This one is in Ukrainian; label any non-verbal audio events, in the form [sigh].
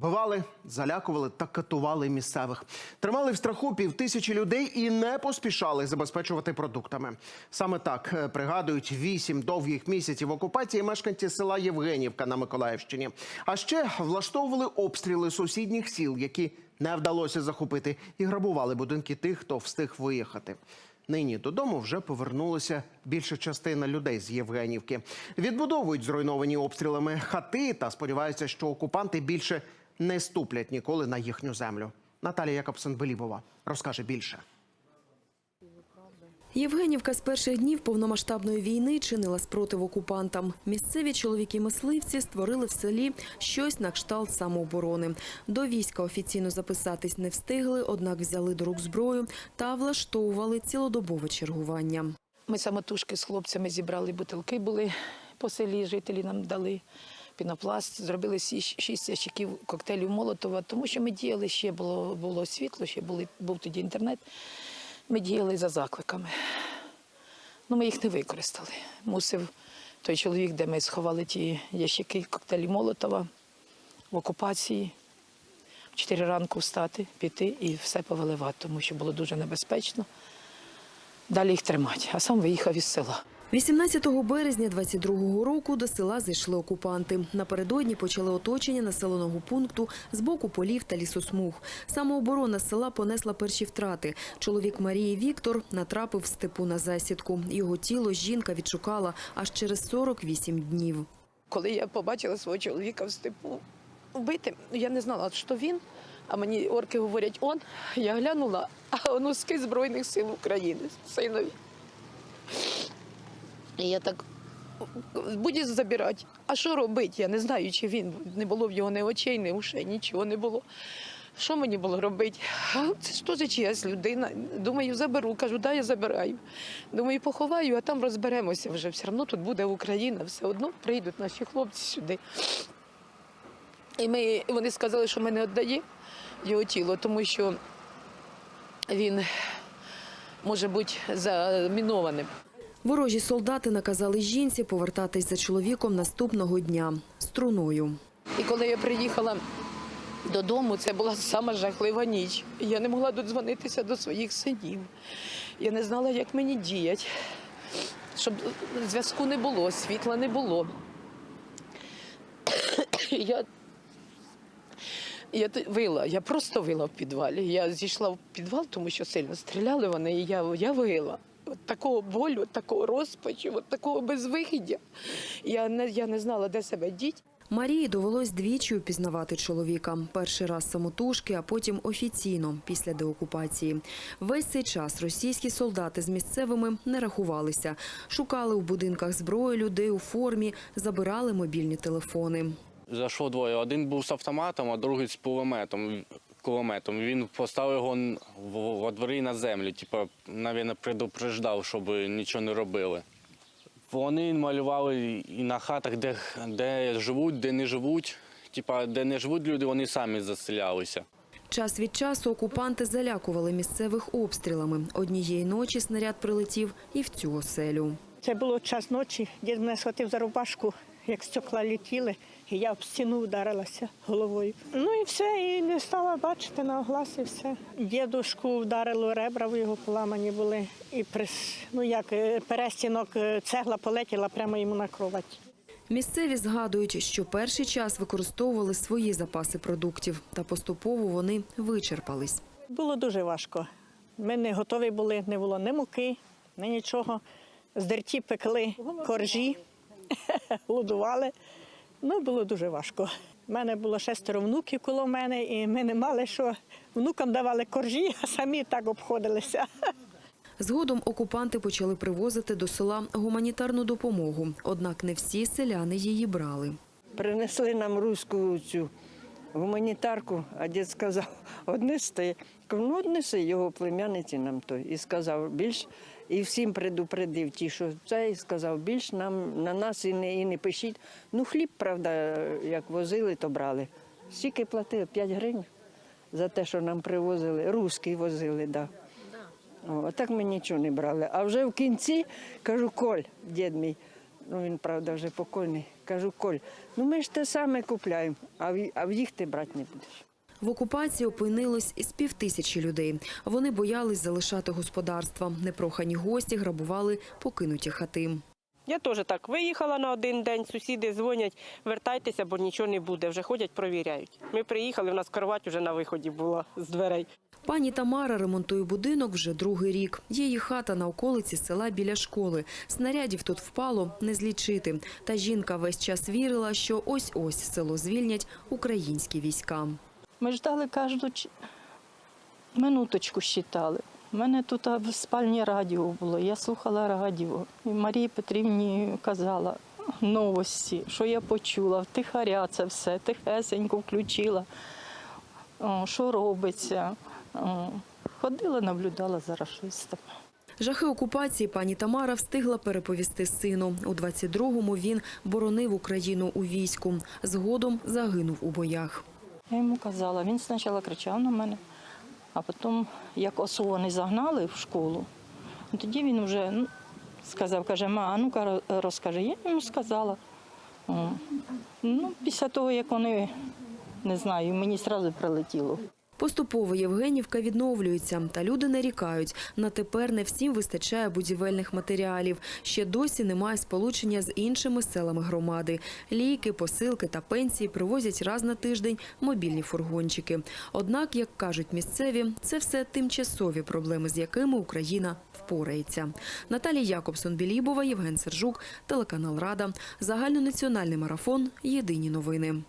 Бивали, залякували та катували місцевих. Тримали в страху півтисячі людей і не поспішали забезпечувати продуктами. Саме так е, пригадують вісім довгих місяців окупації мешканці села Євгенівка на Миколаївщині. А ще влаштовували обстріли сусідніх сіл, які не вдалося захопити, і грабували будинки тих, хто встиг виїхати. Нині додому вже повернулася більша частина людей з Євгенівки. Відбудовують зруйновані обстрілами хати та сподіваються, що окупанти більше не ступлять ніколи на їхню землю. Наталія Якобсен-Белібова розкаже більше. Євгенівка з перших днів повномасштабної війни чинила спротив окупантам. Місцеві чоловіки-мисливці створили в селі щось на кшталт самооборони. До війська офіційно записатись не встигли, однак взяли до рук зброю та влаштовували цілодобове чергування. Ми самотужки з хлопцями зібрали бутилки, були по селі, жителі нам дали пінопласт, зробили шість ящиків коктейлів Молотова, тому що ми діяли ще було, було світло, ще були, був тоді інтернет. Ми діяли за закликами. Ну, ми їх не використали. Мусив той чоловік, де ми сховали ті ящики коктейлів Молотова в окупації. В 4 ранку встати, піти і все повиливати, тому що було дуже небезпечно. Далі їх тримати, а сам виїхав із села. 18 березня 22-го року до села зайшли окупанти. Напередодні почали оточення населеного пункту з боку полів та лісосмуг. Самооборона села понесла перші втрати. Чоловік Марії Віктор натрапив в степу на засідку. Його тіло жінка відшукала аж через 48 днів. Коли я побачила свого чоловіка в степу вбитим, я не знала, що він. А мені орки говорять, он. Я глянула, а носки Збройних сил України, синові. І я так будуть забирати. А що робити? Я не знаю, чи він не було в його ні очей, ні ушей, нічого не було. Що мені було робити? Це ж теж чиясь людина. Думаю, заберу. Кажу, да, я забираю. Думаю, поховаю, а там розберемося вже. Все одно тут буде Україна, все одно прийдуть наші хлопці сюди. І ми, вони сказали, що ми не віддаємо його тіло, тому що він може бути замінованим. Ворожі солдати наказали жінці повертатись за чоловіком наступного дня струною. І коли я приїхала додому, це була сама жахлива ніч. Я не могла додзвонитися до своїх синів. Я не знала, як мені діяти, щоб зв'язку не було, світла не було. Я, я вила, я просто вила в підвалі. Я зійшла в підвал, тому що сильно стріляли вони, і я, я вила. От такого болю, от такого розпачу, от такого безвихіддя. Я не, я не знала, де себе діти. Марії довелось двічі упізнавати чоловіка. Перший раз самотужки, а потім офіційно після деокупації. Весь цей час російські солдати з місцевими не рахувалися. Шукали у будинках зброю людей у формі, забирали мобільні телефони. Зайшло двоє. Один був з автоматом, а другий з кулеметом. Кулеметом. Він поставив його в- во дворі на землю. Типа, навіть предупреждав, щоб нічого не робили. Вони малювали і на хатах, де, де живуть, де не живуть. Типа, де не живуть люди, вони самі заселялися. Час від часу окупанти залякували місцевих обстрілами. Однієї ночі снаряд прилетів і в цю оселю. Це було час ночі, дід мене схватив за рубашку, як стекла летіли, і я об стіну вдарилася головою. Ну і все, і не стала бачити на оглас, і все. Дідушку вдарило ребра, в його поламані були. І прис, ну як е, перестінок е, цегла полетіла прямо йому на кровать. Місцеві згадують, що перший час використовували свої запаси продуктів, та поступово вони вичерпались. Було дуже важко. Ми не готові були, не було ні муки, ні нічого. З дерті пекли коржі, [laughs] голодували. Ну, було дуже важко. У мене було шестеро внуків коло мене, і ми не мали що. Внукам давали коржі, а самі так обходилися. [laughs] Згодом окупанти почали привозити до села гуманітарну допомогу, однак не всі селяни її брали. Принесли нам руську цю гуманітарку, а дід сказав, [laughs] однести. Ну однеси його племянниці нам той. І сказав, більш і всім предупредив ті, що це, і сказав, більш нам на нас і не, і не пишіть. Ну, хліб, правда, як возили, то брали. Скільки платили? 5 гривень за те, що нам привозили. Руський возили, так. Да. О, так ми нічого не брали. А вже в кінці кажу, Коль, дід мій, ну він, правда, вже покойний. Кажу, Коль, ну ми ж те саме купляємо, а в, їх ти брати не будеш. В окупації опинилось із півтисячі людей. Вони боялись залишати господарства. Непрохані гості грабували покинуті хати. Я теж так виїхала на один день, сусіди дзвонять, вертайтеся, бо нічого не буде. Вже ходять, провіряють. Ми приїхали, у нас кровать вже на виході була з дверей. Пані Тамара ремонтує будинок вже другий рік. Її хата на околиці села біля школи. Снарядів тут впало не злічити. Та жінка весь час вірила, що ось-ось село звільнять українські війська. Ми ждали кожну минуточку считали. У мене тут в спальні радіо було, я слухала радіо. І Марії Петрівні казала новості, що я почула, втихаря це все, тихесенько включила, що робиться. Ходила, наблюдала за рашистами. Жахи окупації пані Тамара встигла переповісти сину. У 22-му він боронив Україну у війську. Згодом загинув у боях. Я йому казала, він спочатку кричав на мене, а потім, як осони загнали в школу, тоді він вже ну, сказав, каже, ма, а ну-ка розкажи. Я йому сказала. Ну, після того, як вони, не знаю, мені одразу прилетіло. Поступово Євгенівка відновлюється, та люди нарікають. На тепер не всім вистачає будівельних матеріалів. Ще досі немає сполучення з іншими селами громади. Ліки, посилки та пенсії привозять раз на тиждень мобільні фургончики. Однак, як кажуть місцеві, це все тимчасові проблеми, з якими Україна впорається. Наталія Якобсон-Білібова, Євген Сержук, телеканал Рада, загальнонаціональний марафон. Єдині новини.